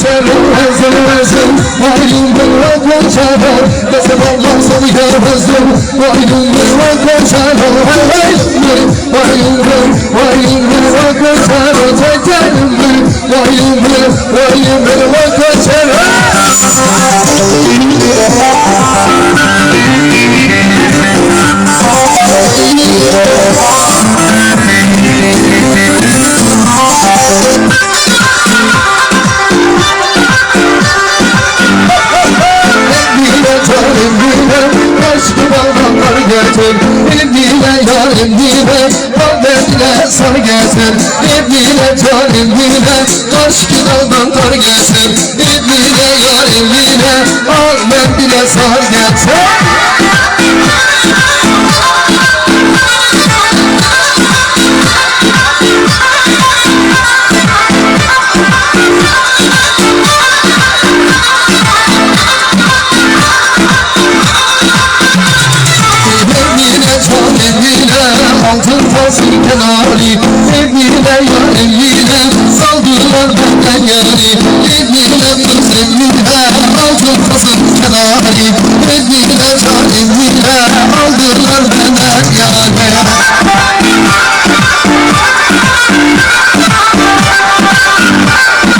geçer özlemezim Vayım bir koşar Desem Allah seni görmezdim Vayım bir koşar Vayım bir Vayım bir Vayım bir koşar Tekerim bir Vayım getir Emdile yarim dile Kalbimle sar getir. Emdile canım dile Aşkı bağlamlar getir. Emdile yarim dile bile sar getir Emine altın fasıl kenari Emine ya emine saldılar benden yari Emine kız emine altın fasıl kenari